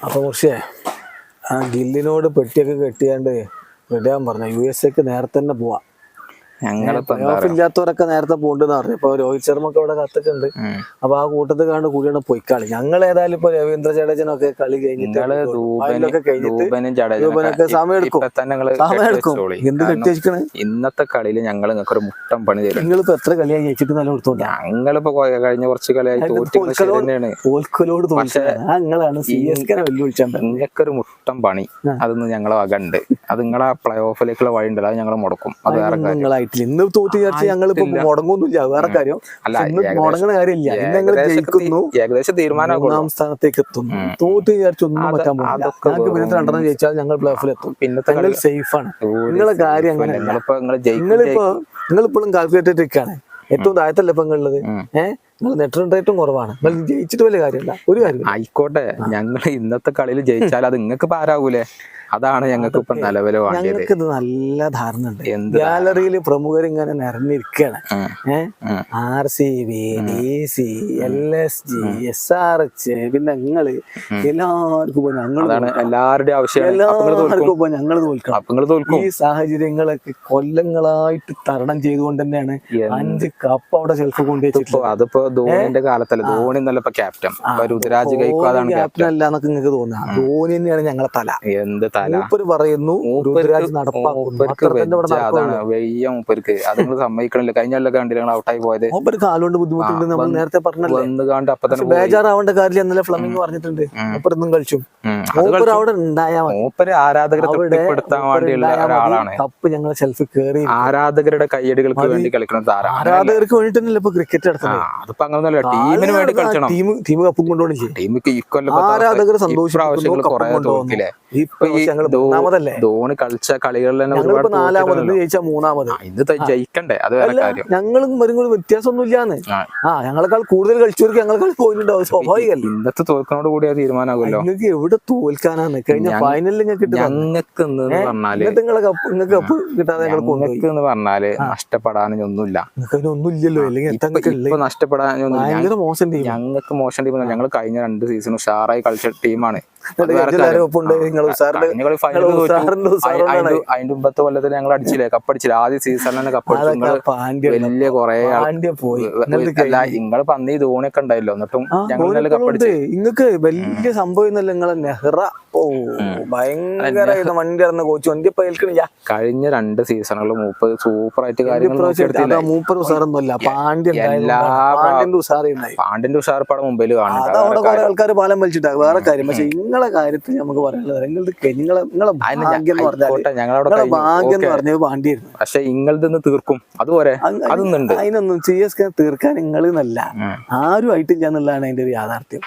അപ്പൊ പക്ഷേ ആ ഗില്ലിനോട് പെട്ടിയൊക്കെ കെട്ടിയാണ്ട് റെഡിയാൻ പറഞ്ഞു യു എസ് എക്ക് നേരത്തെ തന്നെ പോവാ. ഇല്ലാത്തവരൊക്കെ നേരത്തെ പോണ്ടെന്ന് പറഞ്ഞു. ഇപ്പൊ രോഹിത് ശർമ്മ ഒക്കെ ഇവിടെ കത്തിട്ടുണ്ട് അപ്പൊ ആ കൂട്ടത്തിൽ കണ്ട് കൂടിയാണ് പോയി പൊയ്ക്കാളി ഞങ്ങൾ ഏതായാലും ഇപ്പൊ രവീന്ദ്ര ജഡേജനൊക്കെ കളി കഴിഞ്ഞിട്ട് സമയം എടുക്കും. സമയം എടുക്കും. എന്ത് ഇന്നത്തെ കളിയിൽ ഞങ്ങൾ നിങ്ങൾക്ക് ഒരു മുട്ടം പണി തരും. നിങ്ങളിപ്പോ എത്ര കളിയായി ജയിച്ചിട്ട് നല്ല കൊടുത്തോണ്ട്? ഞങ്ങളിപ്പോ കഴിഞ്ഞ കുറച്ച് കളിയായി തോൽക്കലോട് തോൽക്കല. ആ നിങ്ങളാണ് സി എസ് കെ വെല്ലുവിളിച്ചാൽ നിങ്ങൾക്കൊരു മുട്ടം പണി. അതൊന്നും ഞങ്ങളെ വകണ്ട്. അത് നിങ്ങളെ പ്ലേ ഓഫിലേക്കുള്ള വഴി ഉണ്ടല്ലോ അത് ഞങ്ങൾ മുടക്കും. അത് വേറെ നിങ്ങളായിട്ടില്ല ഇന്ന് തോറ്റ് ചർച്ച ഞങ്ങൾ ഇപ്പൊ മുടങ്ങൊന്നുമില്ല വേറെ കാര്യം. മുടങ്ങണ കാര്യമില്ല. ഇന്ന് ഞങ്ങൾ ജയിക്കുന്നു. ഏകദേശം തീരുമാനം മൂന്നാം സ്ഥാനത്തേക്ക് എത്തുന്നു. തോറ്റ് വിചാരിച്ചൊന്നും പറ്റാൻ പോകില്ല അതൊക്കെ ഞങ്ങൾക്ക് പിന്നെ രണ്ടെണ്ണം ജയിച്ചാൽ ഞങ്ങൾ പ്ലേഫിൽ എത്തും. പിന്നെ ഞങ്ങൾ സേഫ് ആണ്. നിങ്ങളെ കാര്യം അങ്ങനെ നിങ്ങളിപ്പോ നിങ്ങളിപ്പോഴും കാൽക്കുലേറ്റഡ് ഇരിക്കാണ് ഏറ്റവും താഴത്തല്ലേ ഇപ്പൊ നിങ്ങളുള്ളത് ഏഹ്? നിങ്ങൾ നെറ്റ് റേറ്റും കുറവാണ്. ജയിച്ചിട്ട് വലിയ കാര്യമല്ല. ഒരു കാര്യം ആയിക്കോട്ടെ. ഞങ്ങൾ ഇന്നത്തെ കളിയിൽ ജയിച്ചാൽ അത് നിങ്ങൾക്ക് പാരാകൂലേ അതാണ് ഞങ്ങൾക്ക് ഇപ്പൊ നിലവിലെ ഞങ്ങൾക്ക് ഇത് നല്ല ധാരണ ഉണ്ട്. ഗാലറിയിൽ പ്രമുഖർ ഇങ്ങനെ നിറഞ്ഞിരിക്കുകയാണ്. R C B D C L S G S R H പിന്നെ ഞങ്ങൾ എല്ലാവർക്കും ഇപ്പൊ ഞങ്ങൾ എല്ലാവരുടെയും തോൽക്കും എല്ലാവർക്കും ഇപ്പൊ ഞങ്ങൾ തോൽക്കണം. ഈ സാഹചര്യങ്ങളൊക്കെ കൊല്ലങ്ങളായിട്ട് തരണം ചെയ്തുകൊണ്ട് തന്നെയാണ് അഞ്ച് കപ്പ് അവിടെ ഷെൽഫ് കൊണ്ടുവച്ചിട്ടുള്ളത്. അതിപ്പോ ധോണിന്റെ കാലത്തല്ല? ധോണി എന്നല്ല ഇപ്പൊ ക്യാപ്റ്റൻ രുദ്രാജ് കൈക്കാതാണ് ക്യാപ്റ്റൻ അല്ല എന്നൊക്കെ നിങ്ങൾക്ക് തോന്നുന്നത് ധോണി തന്നെയാണ് ഞങ്ങളെ തല. എന്ത് തല? മൂപ്പര് പറയുന്നു രുദ്രാജ് അതാണ് വെയ്യ മൂപ്പർക്ക്. അത് നിങ്ങൾ സമ്മതിക്കണില്ല. കഴിഞ്ഞ കണ്ടില്ല ഞങ്ങൾ ഔട്ടായി പോയത്? മൂപ്പര് കാലുകൊണ്ട് ബുദ്ധിമുട്ടുണ്ട് നമ്മൾ നേരത്തെ പറഞ്ഞു വന്ന് കാണ്ട് അപ്പൊ തന്നെ പോയി. ബേജാറാവേണ്ട കാര്യം എന്നല്ല ഫ്ലമിംഗ് പറഞ്ഞിട്ടുണ്ട്. അപ്പൊ കളിച്ചു. അത് മൂപ്പര് അവിടെ ഉണ്ടായാ മതി. മൂപ്പര് ആരാധകരെ അവിടെ തൃപ്തിപ്പെടുത്താൻ വേണ്ടിയുള്ള ഒരാളാണ്. കപ്പ് സെൽഫ് ആരാധകരുടെ കയ്യടികൾക്ക് വേണ്ടി കളിക്കണം ആരാധകർക്ക് ഇപ്പൊ ക്രിക്കറ്റ് ആ, അതിപ്പോ ടീമിന് വേണ്ടി ടീം ടീം കപ്പും ഇക്കൊല്ലം ആരാധകർ കുറെ തോക്കില്ലേ ധോണി കളിച്ച കളികളിൽ തന്നെ ഒരുപാട് ഞങ്ങളിപ്പോ നാലാമത് തോറ്റിട്ടുണ്ടല്ലോ. ഇന്ന് ജയിച്ച മൂന്നാമത്. ഇത് ജയിക്കണ്ടേ? അത് വേറെ കാര്യം. ഞങ്ങളും വരും കൂടി വ്യത്യാസമൊന്നുമില്ലാന്ന്. ആ. ആ ഞങ്ങളെക്കാൾ കൂടുതൽ കളിച്ചവർക്ക് ഞങ്ങളെക്കാൾ പോയിട്ടുണ്ടാവും സ്വാഭാവികല്ലേ? ഇന്നത്തെ തോൽക്കണോട് കൂടി അത് തീരുമാനമാകുമല്ലോ. നിങ്ങൾക്ക് എവിടെ തോൽക്കാനാണ്. കഴിഞ്ഞ ഫൈനലിൽ നിങ്ങൾക്ക് ഞങ്ങൾക്ക് നിങ്ങളെ കപ്പ് നിങ്ങൾക്ക് കപ്പ് കിട്ടാതെ ഞങ്ങൾ ഞങ്ങൾക്ക് എന്ന് പറഞ്ഞാൽ നഷ്ടപ്പെടാനൊന്നുമില്ല അല്ലെങ്കിൽ ഭയങ്കര മോശം ടീം ഞങ്ങൾക്ക് മോശം ടീം ഞങ്ങൾ കഴിഞ്ഞ രണ്ട് സീസൺ ഉഷാറായി കളിച്ച ടീമാണ് അതിന്റെ മുമ്പത്തെ കൊല്ലത്തിൽ ഞങ്ങൾ അടിച്ചില്ലേ? കപ്പടിച്ചില്ല ആദ്യ സീസണിൽ തന്നെ കപ്പടിച്ചു വലിയ കൊറേ അല്ല നിങ്ങൾ പന്നി ധോണിയൊക്കെ ഉണ്ടായല്ലോ. എന്നിട്ടും ഞങ്ങൾ കപ്പടിച്ചു നിങ്ങൾക്ക് വലിയ സംഭവം എന്നല്ല നിങ്ങളെ നെഹ്റ. ഓ ഭയങ്കര വണ്ടി ഇറന്ന കോച്ച്. വണ്ടി ഏൽക്കണില്ല കഴിഞ്ഞ രണ്ട് സീസണുകളും മൂപ്പത് സൂപ്പർ ആയിട്ട് കാര്യങ്ങൾ മൂപ്പർ ഉസാറൊന്നുമല്ല പാണ്ഡ്യ എല്ലാ പാണ്ഡ്യന്റെ ഉസാറുണ്ടായി പാണ്ടിന്റെ ഉഷാർപ്പാടെ മുമ്പിൽ കാണുന്നുണ്ട്. അത് അവിടെ കുറെ ആൾക്കാർ പാലം വലിച്ചിട്ടാ. വേറെ കാര്യം. പക്ഷെ നിങ്ങളെ കാര്യത്തിൽ നമുക്ക് പറയാനുള്ളത് നിങ്ങളുടെ നിങ്ങളെ നിങ്ങളെ ഭാഗ്യം എന്ന് നിങ്ങളെ കഴിഞ്ഞു. ഭാഗ്യം എന്ന്. പറഞ്ഞത് പാണ്ഡ്യായിരുന്നു പക്ഷെ ഇങ്ങളത് തീർക്കും. അതുപോലെ അതിനൊന്നും സി എസ് കെ തീർക്കാൻ നിങ്ങൾ എന്നല്ല ആരുമായിട്ടില്ല ആരും ആയിട്ടില്ല എന്നുള്ളതാണ് അതിന്റെ ഒരു യാഥാർത്ഥ്യം.